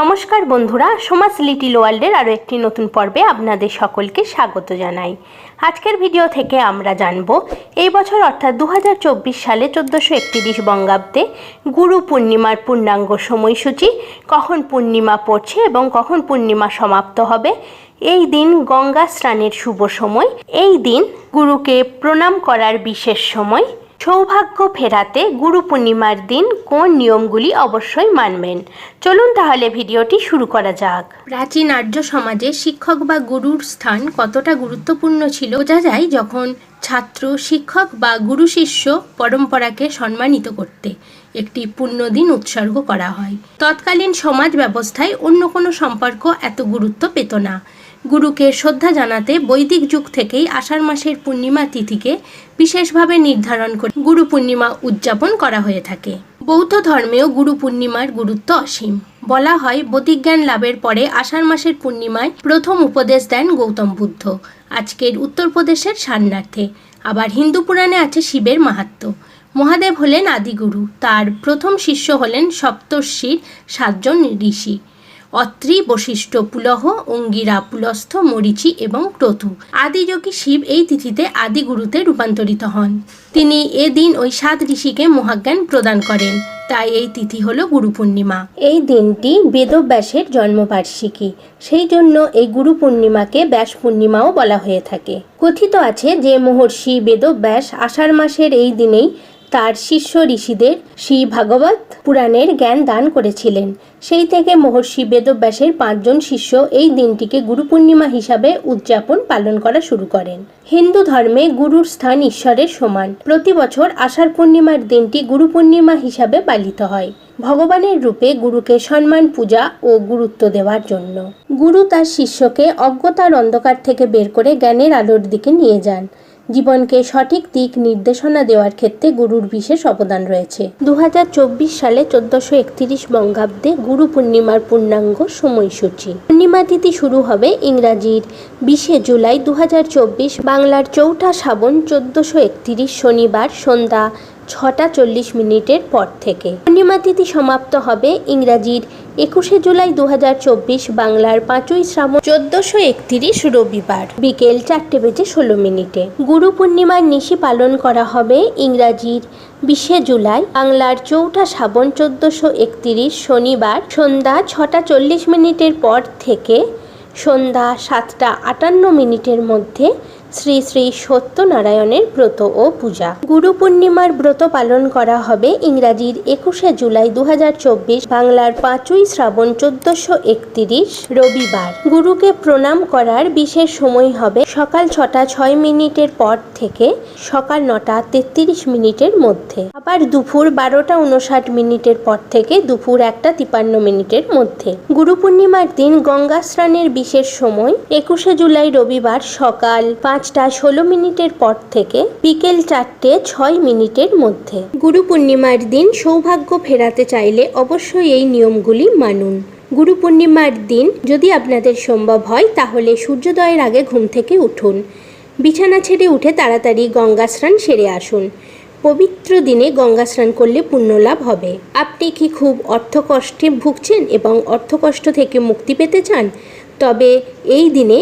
নমস্কার বন্ধুরা, সমাজ লিটিল ওয়ার্ল্ডের আরও একটি নতুন পর্বে আপনাদের সকলকে স্বাগত জানাই। আজকের ভিডিও থেকে আমরা জানব, এই বছর অর্থাৎ দু হাজার চব্বিশ সালে চোদ্দোশো একত্রিশ বঙ্গাব্দে গুরু পূর্ণিমার পূর্ণাঙ্গ সময়সূচি কখন পূর্ণিমা পড়ছে এবং কখন পূর্ণিমা সমাপ্ত হবে, এই দিন গঙ্গা স্নানের শুভ সময়, এই দিন গুরুকে প্রণাম করার বিশেষ সময় সৌভাগ্য ফেরাতে গুরু পূর্ণিমার দিন কোন নিয়মগুলি অবশ্যই মানবেন। চলুন তাহলে ভিডিওটি শুরু করা যাক। প্রাচীন আর্য সমাজে শিক্ষক বা গুরুর স্থান কতটা গুরুত্বপূর্ণ ছিল বোঝা যায় যখন ছাত্র, শিক্ষক বা গুরু শিষ্য পরম্পরাকে সম্মানিত করতে। একটি পুণ্যদিন উৎসর্গ করা হয়। তৎকালীন সমাজ ব্যবস্থায় অন্য কোনো সম্পর্ক এত গুরুত্ব পেত না। গুরুকে শ্রদ্ধা জানাতে বৈদিক যুগ থেকেই আষাঢ় মাসের পূর্ণিমা তিথিকে বিশেষভাবে নির্ধারণ করে গুরু পূর্ণিমা উদযাপন করা হয়ে থাকে। বৌদ্ধ ধর্মেও গুরু পূর্ণিমার গুরুত্ব অসীম। বলা হয় বৌদ্ধিজ্ঞান লাভের পরে আষাঢ় মাসের পূর্ণিমায় প্রথম উপদেশ দেন গৌতম বুদ্ধ। আজকের উত্তরপ্রদেশের সান্নার্থে। আবার হিন্দু পুরাণে আছে শিবের মাহাত্ম্য মহাদেব হলেন আদিগুরু। তার প্রথম শিষ্য হলেন সপ্তর্ষির সাতজন ঋষি। অত্রি, বশিষ্ঠ পুলহ, অঙ্গিরা পুলস্থ, মরিচি এবং ক্রতু। আদিযোগী শিব এই তিথিতে আদিগুরুতে রূপান্তরিত হন। তিনি এদিন ওই সাত ঋষিকে মহাজ্ঞান প্রদান করেন। তাই এই তিথি হলো গুরু পূর্ণিমা। এই দিনটি বেদব্যাসের জন্মবার্ষিকী। সেই জন্য এই গুরু পূর্ণিমাকে ব্যাস পূর্ণিমাও বলা হয়ে থাকে। কথিত আছে যে মহর্ষি বেদব্যাস আষাঢ় মাসের এই দিনেই তার শিষ্য ঋষিদের শ্রী ভাগবত পুরাণের জ্ঞান দান করেছিলেন। সেই থেকে মহর্ষি বেদব্যাসের পাঁচজন শিষ্য এই দিনটিকে গুরু পূর্ণিমা হিসাবে উদযাপন পালন করা শুরু করেন। হিন্দু ধর্মে গুরুর স্থান ঈশ্বরের সমান। প্রতি বছর আষাঢ় পূর্ণিমার দিনটি গুরু পূর্ণিমা হিসাবে পালিত হয়। ভগবানের রূপে গুরুকে সম্মান, পূজা ও গুরুত্ব দেওয়ার জন্য। গুরু তার শিষ্যকে অজ্ঞতার অন্ধকার থেকে বের করে জ্ঞানের আলোর দিকে নিয়ে যান। জীবনকে সঠিক দিক নির্দেশনা দেওয়ার ক্ষেত্রে গুরুর বিশেষ অবদান রয়েছে। দু হাজার চব্বিশ সালে চোদ্দশো একত্রিশ বঙ্গাব্দে গুরু পূর্ণিমার পূর্ণাঙ্গ সময়সূচি। পূর্ণিমা তিথি শুরু হবে ইংরাজির বিশে জুলাই দু হাজার চব্বিশ বাংলার চৌঠা শ্রাবণ চোদ্দশো একত্রিশ শনিবার সন্ধ্যা ছটা চল্লিশ মিনিটের পর থেকে। পূর্ণিমা তিথি সমাপ্ত হবে ইংরাজির একুশে জুলাই দু হাজার চব্বিশ বাংলার পাঁচই শ্রাবণ চোদ্দশো একত্রিশ রবিবার বিকেল চারটে বেজে ষোলো মিনিটে। গুরু পূর্ণিমার নিশি পালন করা হবে ইংরাজির বিশে জুলাই বাংলার চৌঠা শ্রাবণ চোদ্দশো একত্রিশ শনিবার সন্ধ্যা ছটা চল্লিশ মিনিটের পর থেকে সন্ধ্যা সাতটা আটান্ন মিনিটের মধ্যে শ্রী শ্রী সত্যনারায়ণের ব্রত ও পূজা। গুরু পূর্ণিমার ব্রত পালন করা হবে ইংরাজির একুশে জুলাই দু হাজার চব্বিশ বাংলার পাঁচই শ্রাবণ চোদ্দশো একত্রিশ রবিবার। গুরুকে প্রণাম করার বিশেষ সময় হবে সকাল ছটা ছয় মিনিটের পর থেকে সকাল নটা তেত্রিশ মিনিটের মধ্যে। আবার দুপুর বারোটা উনষাট মিনিটের পর থেকে দুপুর একটা তিপান্ন মিনিটের মধ্যে। গুরু পূর্ণিমার দিন গঙ্গা স্নানের বিশেষ সময় একুশে জুলাই রবিবার সকাল পাঁচটা ষোলো মিনিটের পর থেকে বিকেল চারটে ছয় মিনিটের মধ্যে। গুরু পূর্ণিমার দিন সৌভাগ্য ফেরাতে চাইলে অবশ্যই এই নিয়মগুলি মানুন। গুরু পূর্ণিমার দিন যদি আপনাদের সম্ভব হয়, তাহলে সূর্যোদয়ের আগে ঘুম থেকে উঠুন। বিছানা ছেড়ে উঠে তাড়াতাড়ি গঙ্গা স্নান সেরে আসুন। পবিত্র দিনে গঙ্গা স্নান করলে পুণ্যলাভ হবে। আপনি কি খুব অর্থকষ্টে ভুগছেন এবং অর্থকষ্ট থেকে মুক্তি পেতে চান? তবে এই দিনে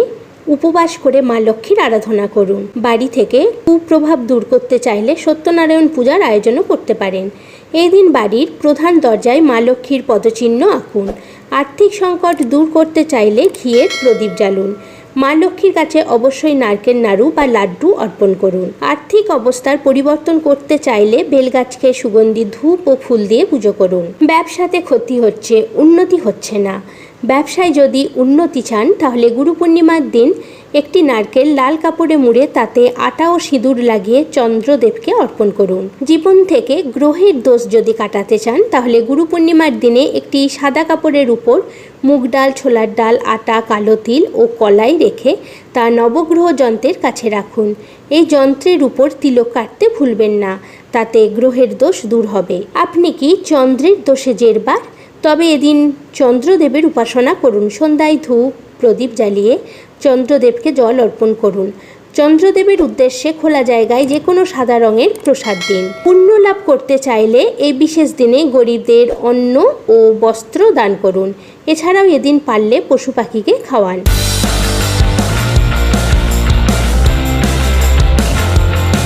উপবাস করে মা লক্ষ্মীর আরাধনা করুন। বাড়ি থেকে কুপ্রভাব দূর করতে চাইলে সত্যনারায়ণ পূজার আয়োজনও করতে পারেন। এই দিন বাড়ির প্রধান দরজায় মা লক্ষ্মীর পদচিহ্ন আঁকুন। আর্থিক সংকট দূর করতে চাইলে ঘিয়ের প্রদীপ জ্বালুন। মা লক্ষ্মীর কাছে অবশ্যই নারকেল নাড়ু বা লাড্ডু অর্পণ করুন। আর্থিক অবস্থার পরিবর্তন করতে চাইলে বেলগাছকে সুগন্ধি ধূপ ও ফুল দিয়ে পুজো করুন। ব্যবসাতে ক্ষতি হচ্ছে, উন্নতি হচ্ছে না। ব্যবসায় যদি উন্নতি চান, তাহলে গুরু পূর্ণিমার দিন একটি নারকেল লাল কাপড়ে মুড়ে তাতে আটা ও সিঁদুর লাগিয়ে চন্দ্রদেবকে অর্পণ করুন। জীবন থেকে গ্রহের দোষ যদি কাটাতে চান, তাহলে গুরু পূর্ণিমার দিনে একটি সাদা কাপড়ের উপর মুগ ডাল, ছোলার ডাল, আটা, কালো তিল ও কলাই রেখে তা নবগ্রহ যন্ত্রের কাছে রাখুন। এই যন্ত্রের উপর তিলক কাটতে ভুলবেন না, তাতে গ্রহের দোষ দূর হবে। আপনি কি চন্দ্রের দোষে জেরবার? তবে এদিন চন্দ্রদেবের উপাসনা করুন। সন্ধ্যায় ধূপ, প্রদীপ জ্বালিয়ে চন্দ্রদেবকে জল অর্পণ করুন। চন্দ্রদেবের উদ্দেশ্যে খোলা জায়গায় যে কোনো সাদা রঙের প্রসাদ দিন। পুণ্য লাভ করতে চাইলে এই বিশেষ দিনে গরিবদের অন্ন ও বস্ত্র দান করুন। এছাড়াও এদিন পারলে পশু পাখিকে খাওয়ান।